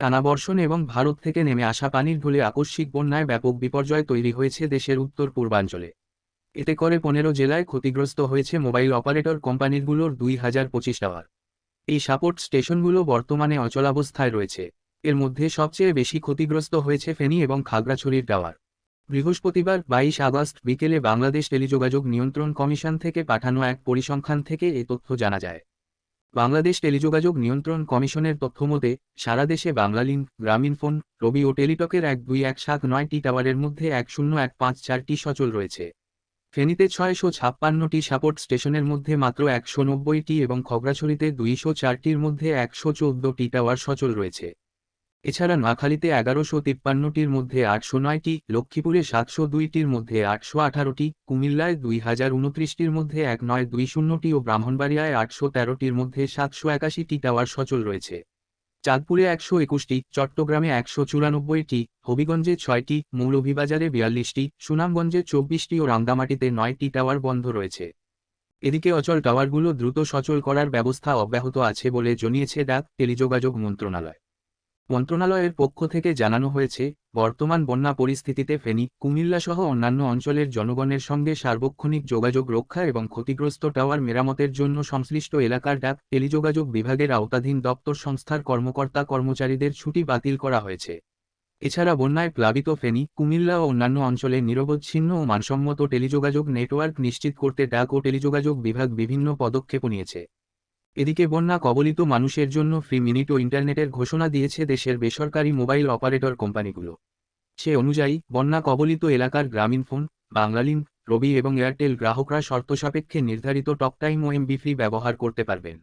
টানা বর্ষণ এবং ভারত থেকে নেমে আসা পানির ঢলে আকস্মিক বন্যায় ব্যাপক বিপর্যয় তৈরি হয়েছে দেশের উত্তর পূর্বাঞ্চলে। এতে করে পনেরো জেলায় ক্ষতিগ্রস্ত হয়েছে মোবাইল অপারেটর কোম্পানিগুলোর দুই হাজার পঁচিশ টাওয়ার এই সাপোর্ট স্টেশনগুলো বর্তমানে অচলাবস্থায় রয়েছে। এর মধ্যে সবচেয়ে বেশি ক্ষতিগ্রস্ত হয়েছে ফেনী এবং খাগড়াছড়ির টাওয়ার বৃহস্পতিবার বাইশ আগস্ট বিকেলে বাংলাদেশ টেলিযোগাযোগ নিয়ন্ত্রণ কমিশন থেকে পাঠানো এক পরিসংখ্যান থেকে এ তথ্য জানা যায়। বাংলাদেশ টেলিযোগাযোগ নিয়ন্ত্রণ কমিশনের তথ্যমতে, সারা দেশে বাংলালিংক গ্রামীণফোন রবি ও টেলিটকের এক দুই এক সাত নয়টি টাওয়ারের মধ্যে এক শূন্য এক পাঁচ চারটি সচল রয়েছে। ফেনীতে ছয়শো ছাপ্পান্নটি সাপোর্ট স্টেশনের মধ্যে মাত্র একশো নব্বইটি এবং খগড়াছড়িতে দুইশো চারটির মধ্যে একশো চোদ্দটি টাওয়ার সচল রয়েছে। এছাড়া নোয়াখালীতে এগারোশো তিপ্পান্নটির মধ্যে আটশো নয়টি, লক্ষ্মীপুরে সাতশো দুইটির মধ্যে আটশো আঠারোটি, কুমিল্লায় দুই হাজার উনত্রিশটির মধ্যে এক নয় দুই শূন্যটি ও ব্রাহ্মণবাড়িয়ায় আটশো তেরোটির মধ্যে সাতশো একাশিটি টাওয়ার সচল রয়েছে। চাঁদপুরে একশো একুশটি, চট্টগ্রামে একশো চুরানব্বইটি, হবিগঞ্জে ছয়টি, মৌলভীবাজারে বিয়াল্লিশটি, সুনামগঞ্জে চব্বিশটি ও রাঙ্গামাটিতে নয়টি টাওয়ার বন্ধ রয়েছে। এদিকে অচল টাওয়ারগুলো দ্রুত সচল করার ব্যবস্থা অব্যাহত আছে বলে জানিয়েছে ডাক টেলিযোগাযোগ মন্ত্রণালয়। মন্ত্রণালয়ের পক্ষ থেকে জানানো হয়েছে, বর্তমান বন্যা পরিস্থিতিতে ফেনী কুমিল্লাসহ অন্যান্য অঞ্চলের জনগণের সঙ্গে সার্বক্ষণিক যোগাযোগ রক্ষা এবং ক্ষতিগ্রস্ত টাওয়ার মেরামতের জন্য সংশ্লিষ্ট এলাকার ডাক, টেলিযোগাযোগ বিভাগের আওতাধীন দপ্তর সংস্থার কর্মকর্তা কর্মচারীদের ছুটি বাতিল করা হয়েছে। এছাড়া বন্যায় প্লাবিত ফেনী, কুমিল্লা ও অন্যান্য অঞ্চলে নিরবচ্ছিন্ন ও মানসম্মত টেলিযোগাযোগ নেটওয়ার্ক নিশ্চিত করতে ডাক ও টেলিযোগাযোগ বিভাগ বিভিন্ন পদক্ষেপ নিয়েছে। এদিকে বন্যা কবলিত মানুষের জন্য ফ্রি মিনিট ও ইন্টারনেটের ঘোষণা দিয়েছে দেশের বেসরকারি মোবাইল অপারেটর কোম্পানিগুলো। সে অনুযায়ী, বন্যা কবলিত এলাকার গ্রামীণ ফোন, বাংলালিংক, রবি এবং এয়ারটেল গ্রাহকরা শর্ত সাপেক্ষে নির্ধারিত টকটাইম ও এমবি ফ্রি ব্যবহার করতে পারবেন।